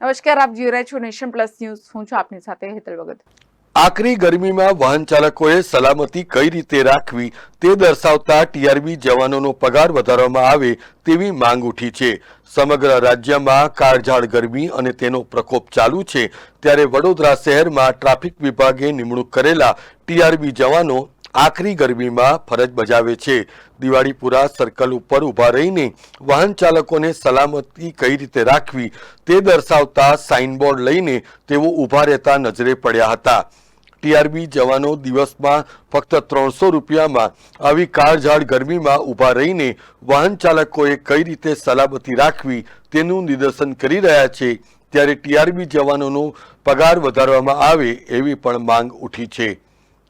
નમસ્કાર, આપ જોઈ રહ્યા છો નેશન પ્લસ ન્યૂઝ. હું છું આપની સાથે હેતલ ભગત. આકરી ગરમીમાં વાહન ચાલકોએ સલામતી કઈ રીતે રાખવી તે દર્શાવતા ટીઆરબી જવાનોનો પગાર વધારવામાં આવે તેવી માંગ ઉઠી છે. સમગ્ર રાજ્યમાં કાળઝાળ ગરમી અને તેનો પ્રકોપ ચાલુ છે. ત્યારે વડોદરા શહેરમાં ટ્રાફિક વિભાગે નિમણૂક કરેલા ટીઆરબી જવાનો આકરી ગરમીમાં ફરજ બજાવે છે. દિવાળીપુરા સર્કલ ઉપર ઊભા રહીને વાહન ચાલકોને સલામતી કઈ રીતે રાખવી તે દર્શાવતા સાઇનબોર્ડ લઈને તેઓ ઊભા રહેતા નજરે પડ્યા હતા. ટીઆરબી જવાનો દિવસમાં ફક્ત ત્રણસો રૂપિયામાં આવી કાળઝાળ ગરમીમાં ઊભા રહીને વાહન ચાલકોએ કઈ રીતે સલામતી રાખવી તેનું નિદર્શન કરી રહ્યા છે. ત્યારે ટીઆરબી જવાનોનો પગાર વધારવામાં આવે એવી પણ માંગ ઉઠી છે.